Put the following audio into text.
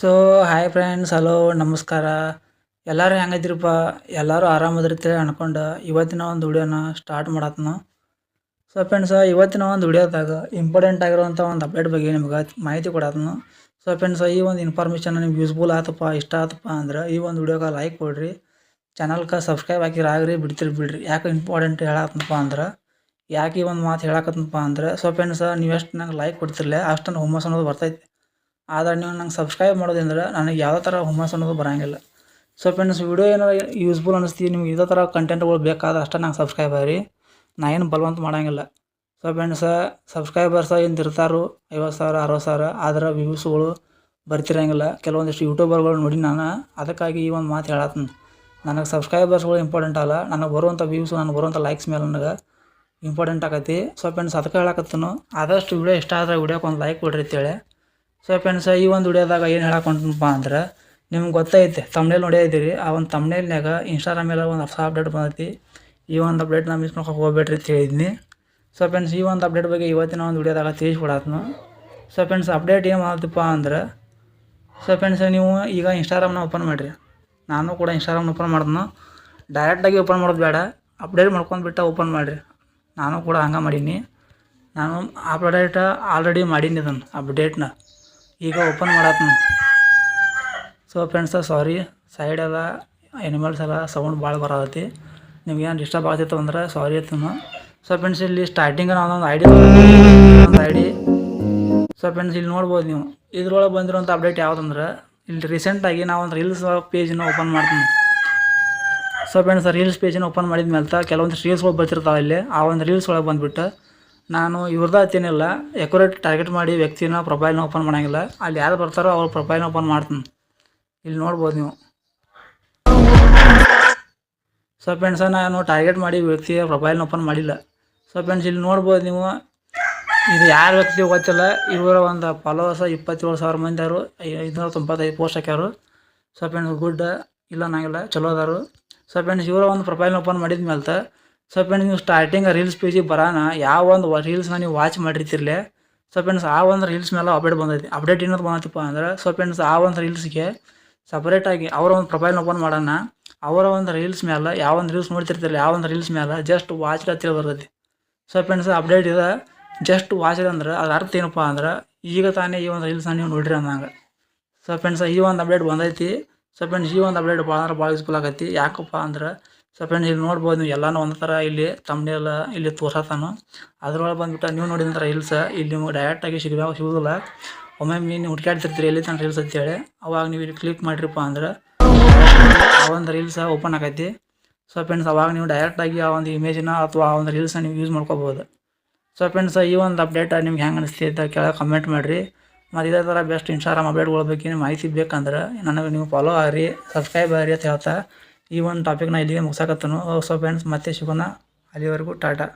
So hi friends hello ನಮಸ್ಕಾರ. ಎಲ್ಲರೂ ಹೆಂಗೈತಿರಪ್ಪ ಎಲ್ಲರೂ ಆರಾಮದಿರ್ತೀರಿ ಅನ್ಕೊಂಡು ಇವತ್ತಿನ ಒಂದು ವಿಡಿಯೋನ ಸ್ಟಾರ್ಟ್ ಮಾಡತ್ನ. ಸೊ ಫ್ರೆಂಡ್ಸ್ ಇವತ್ತಿನ ಒಂದು ವಿಡಿಯೋದಾಗ ಇಂಪಾರ್ಟೆಂಟ್ ಆಗಿರುವಂಥ ಒಂದು ಅಪ್ಡೇಟ್ ಬಗ್ಗೆ ನಿಮ್ಗೆ ಮಾಹಿತಿ ಕೊಡತ್ನು. ಸೊ ಫ್ರೆಂಡ್ಸ್ ಈ ಒಂದು ಇನ್ಫಾರ್ಮೇಷನ್ ನಿಮ್ಗೆ ಯೂಸ್ಫುಲ್ ಆತಪ್ಪ, ಇಷ್ಟ ಆತಪ್ಪ ಅಂದ್ರೆ ಈ ಒಂದು ವಿಡಿಯೋಗೆ ಲೈಕ್ ಕೊಡ್ರಿ. ಚಾನಲ್ಗೆ ಸಬ್ಸ್ಕ್ರೈಬ್ ಹಾಕಿರ ಆಗ್ರಿ, ಬಿಡ್ತೀರಿ, ಬಿಡ್ರಿ. ಯಾಕೆ ಇಂಪಾರ್ಟೆಂಟ್ ಹೇಳತ್ತನಪ್ಪ ಅಂದ್ರೆ, ಯಾಕೆ ಈ ಒಂದು ಮಾತು ಹೇಳಕತ್ತನಪ್ಪ ಅಂದ್ರೆ ಸೊ ಫ್ರೆಂಡ್ಸ್ ನೀವು ಎಷ್ಟು ನಂಗೆ ಲೈಕ್ ಕೊಡ್ತಿರಲಿಲ್ಲ ಅಷ್ಟೊಂದು ಹುಮ್ಮಸ್ ಅನ್ನೋದು ಬರ್ತೈತಿ. ಆದ್ರೆ ನೀವು ನಂಗೆ ಸಬ್ಸ್ಕ್ರೈಬ್ ಮಾಡೋದ್ರಿಂದ ನನಗೆ ಯಾವುದೇ ಥರ ಹುಮ್ಮಸ್ ಅನ್ನೋದು ಬರೋಂಗಿಲ್ಲ. ಸೊ ಫ್ರೆಂಡ್ಸ್ ವಿಡಿಯೋ ಏನಾರ ಯೂಸ್ಫುಲ್ ಅನ್ನಿಸ್ತೀವಿ ನಿಮ್ಗೆ ಇದೇ ಥರ ಕಂಟೆಂಟ್ಗಳು ಬೇಕಾದ್ರೆ ಅಷ್ಟೇ ನಂಗೆ ಸಬ್ಸ್ಕ್ರೈಬ್ ಆಗ್ರಿ. ನಾ ಏನು ಬಲವಂತ ಮಾಡೋಂಗಿಲ್ಲ. ಸೊ ಫ್ರೆಂಡ್ಸ ಸಬ್ಸ್ಕ್ರೈಬರ್ಸ ಏನು ಇರ್ತಾರೋ ಐವತ್ತು ಸಾವಿರ, ಅರವತ್ತು ಸಾವಿರ, ಆದ್ರೆ ವ್ಯೂಸ್ಗಳು ಬರ್ತಿರಂಗಿಲ್ಲ. ಕೆಲವೊಂದಿಷ್ಟು ಯೂಟ್ಯೂಬರ್ಗಳು ನೋಡಿ ನಾನು ಅದಕ್ಕಾಗಿ ಈ ಒಂದು ಮಾತು ಹೇಳತ್ತೀನಿ. ನನಗೆ ಸಬ್ಸ್ಕ್ರೈಬರ್ಸ್ಗಳು ಇಂಪಾರ್ಟೆಂಟ್ ಅಲ್ಲ, ನನಗೆ ಬರುವಂಥ ವ್ಯೂಸ್ ನನಗೆ ಬರುವಂಥ ಲೈಕ್ಸ್ ಮೇಲೆ ನನಗೆ ಇಂಪಾರ್ಟೆಂಟ್ ಆಗೈತಿ. ಸೊ ಫ್ರೆಂಡ್ಸ್ ಅದಕ್ಕೆ ಹೇಳಕತ್ತನು, ಆದಷ್ಟು ವಿಡಿಯೋ ಇಷ್ಟ ಆದರೆ ವಿಡಿಯೋಕ್ಕೆ ಒಂದು ಲೈಕ್ ಕೊಡ್ರಿ ಅಂತೇಳಿ. ಸೊ ಫ್ರೆಂಡ್ಸ್ ಈ ಒಂದು ವಿಡಿಯೋದಾಗ ಏನು ಹೇಳಕೊಂಟನಪ್ಪ ಅಂದ್ರೆ, ನಿಮ್ಗೆ ಗೊತ್ತೈತೆ ತಮ್ನೇಲ್ ನೋಡಿದ್ದೀರಿ ಆ ಒಂದು ತಮ್ನೇಲ್ನಾಗ ಇನ್ಸ್ಟಾಗ್ರಾಮ್ ಮೇಲೆ ಒಂದು ಹೊಸ ಅಪ್ಡೇಟ್ ಬಂದೈತಿ. ಈ ಒಂದು ಅಪ್ಡೇಟ್ ನಾ ಮಿಸ್ ಮಾಡ್ಕೊಂಡು ಹೋಗ್ಬೇಡ್ರಿ ಅಂತ ಹೇಳಿದ್ನಿ. ಸೊ ಫ್ರೆಂಡ್ಸ್ ಈ ಒಂದು ಅಪ್ಡೇಟ್ ಬಗ್ಗೆ ಇವತ್ತಿನ ಒಂದು ವಿಡಿಯೋದಾಗ ತಿಳಿಸ್ಬಿಡತ್ನು ಸೊ ಫ್ರೆಂಡ್ಸ್ ಅಪ್ಡೇಟ್ ಏನು ಮಾಡತ್ತಪ್ಪ ಅಂದ್ರೆ ಸೊ ಫ್ರೆಂಡ್ಸ್ ನೀವು ಈಗ ಇನ್ಸ್ಟಾಗ್ರಾಮ್ನ ಓಪನ್ ಮಾಡಿರಿ. ನಾನು ಕೂಡ ಇನ್ಸ್ಟಾಗ್ರಾಮ್ನ ಓಪನ್ ಮಾಡಿದ್ನು. ಡೈರೆಕ್ಟಾಗಿ ಓಪನ್ ಮಾಡೋದು ಬೇಡ ಅಪ್ಡೇಟ್ ಮಾಡ್ಕೊಂಡು ಬಿಟ್ಟು ಓಪನ್ ಮಾಡಿರಿ. ನಾನು ಕೂಡ ಹಂಗೆ ಮಾಡೀನಿ. ನಾನು ಅಪ್ಡೇಟ್ ಆಲ್ರೆಡಿ ಮಾಡೀನಿ ಅದನ್ನು ಅಪ್ಡೇಟ್ನ ಈಗ ಓಪನ್ ಮಾಡತ್ತೀನಿ ಸೊ ಫ್ರೆಂಡ್ಸ ಸಾರಿ ಸೈಡ್ ಎಲ್ಲ ಎನಿಮಲ್ಸ್ ಎಲ್ಲ ಸೌಂಡ್ ಭಾಳ ಬರತೈತಿ. ನಿಮ್ಗೆ ಏನು ಡಿಸ್ಟರ್ಬ್ ಆಗ್ತಿತ್ತು ಅಂದ್ರೆ ಸಾರಿ ಆಯ್ತು ಸೊ ಫ್ರೆಂಡ್ಸ್ ಇಲ್ಲಿ ಸ್ಟಾರ್ಟಿಂಗ್ ನಾನೊಂದು ಐಡಿ ಒಂದು ಐಡಿ ಸೊ ಫ್ರೆಂಡ್ಸ್ ಇಲ್ಲಿ ನೋಡ್ಬೋದು ನೀವು. ಇದ್ರೊಳಗೆ ಬಂದಿರೋಂಥ ಅಪ್ಡೇಟ್ ಯಾವುದಂದ್ರೆ, ಇಲ್ಲಿ ರೀಸೆಂಟಾಗಿ ನಾವು ಒಂದು ರೀಲ್ಸ್ ಪೇಜನ್ನ ಓಪನ್ ಮಾಡ್ತೀನಿ. ಸೊ ಫ್ರೆಂಡ್ಸ್ ರೀಲ್ಸ್ ಪೇಜನ್ನು ಓಪನ್ ಮಾಡಿದ ಮೇಲೆ ಕೆಲವೊಂದು ರೀಲ್ಸ್ಗಳು ಬರ್ತಿರ್ತಾವೆ ಇಲ್ಲಿ. ಆ ಒಂದು ರೀಲ್ಸ್ ಒಳಗೆ ಬಂದುಬಿಟ್ಟು ನಾನು ಇವ್ರದ್ದು ಹತ್ತೇನಿಲ್ಲ ಎಕ್ಯುರೇಟ್ ಟಾರ್ಗೆಟ್ ಮಾಡಿ ವ್ಯಕ್ತಿನ ಪ್ರೊಫೈಲ್ನ ಓಪನ್ ಮಾಡೋಂಗಿಲ್ಲ. ಅಲ್ಲಿ ಯಾರು ಬರ್ತಾರೋ ಅವ್ರ ಪ್ರೊಫೈಲ್ನ ಓಪನ್ ಮಾಡ್ತೀನಿ. ಇಲ್ಲಿ ನೋಡ್ಬೋದು ನೀವು. ಸೊ ಫ್ರೆಂಡ್ಸ ನಾನು ಟಾರ್ಗೆಟ್ ಮಾಡಿ ವ್ಯಕ್ತಿಯ ಪ್ರೊಫೈಲ್ನ ಓಪನ್ ಮಾಡಿಲ್ಲ. ಸೊ ಫ್ರೆಂಡ್ಸ್ ಇಲ್ಲಿ ನೋಡ್ಬೋದು ನೀವು. ಇದು ಯಾರು ವ್ಯಕ್ತಿ ಗೊತ್ತಿಲ್ಲ. ಇವರ ಒಂದು ಫಾಲೋವರ್ಸ ಇಪ್ಪತ್ತೇಳು ಸಾವಿರ ಮಂದಿ ಅವರು ಐದುನೂರ ತೊಂಬತ್ತೈದು ಪೋಸ್ಟ್ ಹಾಕ್ಯಾರು. ಸೊ ಫ್ರೆಂಡ್ಸ್ ಗುಡ್ ಇಲ್ಲ ಅನ್ನೋಂಗಿಲ್ಲ. ಚಲೋ ಅದಾರು. ಸೊ ಫ್ರೆಂಡ್ಸ್ ಇವರ ಒಂದು ಪ್ರೊಫೈಲ್ನ ಓಪನ್ ಮಾಡಿದ ಮೇಲೆ ಸೊ ಫ್ರೆಂಡ್ಸ್ ನೀವು ಸ್ಟಾರ್ಟಿಂಗ್ ರೀಲ್ಸ್ ಪೇಜಿಗೆ ಬರೋಣ ಯಾವ ಒಂದು ರೀಲ್ಸ್ನ ನೀವು ವಾಚ್ ಮಾಡಿರ್ತಿರ್ಲೆ? ಸೊ ಫ್ರೆಂಡ್ಸ್ ಆ ಒಂದು ರೀಲ್ಸ್ ಮೇಲೆ ಅಪ್ಡೇಟ್ ಬಂದೈತಿ. ಅಪ್ಡೇಟ್ ಏನದು ಬಂದೈತಿಪ್ಪ ಅಂದ್ರೆ ಸೊ ಫ್ರೆಂಡ್ಸ್ ಆ ಒಂದು ರೀಲ್ಸ್ಗೆ ಸಪ್ರೇಟಾಗಿ ಅವರ ಒಂದು ಪ್ರೊಫೈಲ್ನ ಓಪನ್ ಮಾಡೋಣ. ಅವರ ಒಂದು ರೀಲ್ಸ್ ಮೇಲೆ ಯಾವ ಒಂದು ರೀಲ್ಸ್ ನೋಡ್ತಿರ್ತಿರಲ್ಲ ಯಾವ ಒಂದು ರೀಲ್ಸ್ ಮೇಲೆ ಜಸ್ಟ್ ವಾಚ್ ಹತ್ತಿರ ಬರ್ತೈತಿ. ಸೊ ಫ್ರೆಂಡ್ಸ್ ಅಪ್ಡೇಟ್ ಇದೆ ಜಸ್ಟ್ ವಾಚ್ ಅಂದ್ರೆ ಅದ್ರ ಅರ್ಥ ಏನಪ್ಪ ಅಂದ್ರೆ, ಈಗ ತಾನೇ ಈ ಒಂದು ರೀಲ್ಸ್ನ ನೀವು ನೋಡ್ರಿ ಅಂದಂಗೆ. ಸೊ ಫ್ರೆಂಡ್ಸ್ ಈ ಒಂದು ಅಪ್ಡೇಟ್ ಬಂದೈತಿ. ಸೊ ಫ್ರೆಂಡ್ಸ್ ಈ ಒಂದು ಅಪ್ಡೇಟ್ ಭಾಳ ಅಂದ್ರೆ ಭಾಳ ಯೂಸ್ಫುಲ್ ಆಗೈತಿ. ಯಾಕಪ್ಪ ಅಂದ್ರೆ ಸೊ ಫ್ರೆಂಡ್ಸ್ ಇಲ್ಲಿ ನೋಡ್ಬೋದು ನೀವು ಎಲ್ಲಾನು ಒಂದು ಥರ ಇಲ್ಲಿ ತಮ್ಮನೆಲ್ಲ ಇಲ್ಲಿ ತೋರ್ಸತ್ತಾನು ಅದ್ರೊಳಗೆ ಬಂದ್ಬಿಟ್ಟು ನೀವು ನೋಡಿದ್ರೆ ರೀಲ್ಸ್ ಇಲ್ಲಿ ನಿಮ್ಗೆ ಡೈರೆಕ್ಟಾಗಿ ಸಿಗಬೇಕು ಸಿಗೋದಿಲ್ಲ. ಒಮ್ಮೆ ನೀವು ಹುಡ್ಕಾಡ್ತಿರ್ತೀರಿ ಎಲ್ಲಿ ತನಕ ರೀಲ್ಸ್ ಅಂತೇಳಿ ಅವಾಗ ನೀವು ಇಲ್ಲಿ ಕ್ಲಿಕ್ ಮಾಡಿರಪ್ಪ ಅಂದ್ರೆ ಆ ಒಂದು ರೀಲ್ಸ್ ಓಪನ್ ಆಗೈತಿ. ಸೊ ಫ್ರೆಂಡ್ಸ್ ಅವಾಗ ನೀವು ಡೈರೆಕ್ಟಾಗಿ ಆ ಒಂದು ಇಮೇಜನ್ನ ಅಥವಾ ಆ ಒಂದು ರೀಲ್ಸ್ನ ನೀವು ಯೂಸ್ ಮಾಡ್ಕೋಬೋದು. ಸೊ ಫ್ರೆಂಡ್ಸ್ ಈ ಒಂದು ಅಪ್ಡೇಟ್ ನಿಮ್ಗೆ ಹೆಂಗೆ ಅನಿಸ್ತೈತೆ ಕೆಳಗೆ ಕಮೆಂಟ್ ಮಾಡಿರಿ. ಮತ್ತು ಇದೇ ಥರ ಬೆಸ್ಟ್ ಇನ್ಸ್ಟಾಗ್ರಾಮ್ ಅಪ್ಡೇಟ್ಗಳ ಬಗ್ಗೆ ಮಾಹಿತಿ ಬೇಕಂದ್ರೆ ನನಗೆ ನೀವು ಫಾಲೋ ಆಗ್ರಿ ಸಬ್ಸ್ಕ್ರೈಬ್ ಆಗ್ರಿ ಅಂತ ಹೇಳ್ತಾ. ಈ ಒಂದು ಟಾಪಿಕ್ನ ಇಲ್ಲಿಗೆ ಮುಗಿಸಾಕತ್ತನು. ಸೊ ಫ್ರೆಂಡ್ಸ್ ಮತ್ತೆ ಸಿಗೋಣ ಅಲ್ಲಿವರೆಗೂ. ಟಾಟಾ.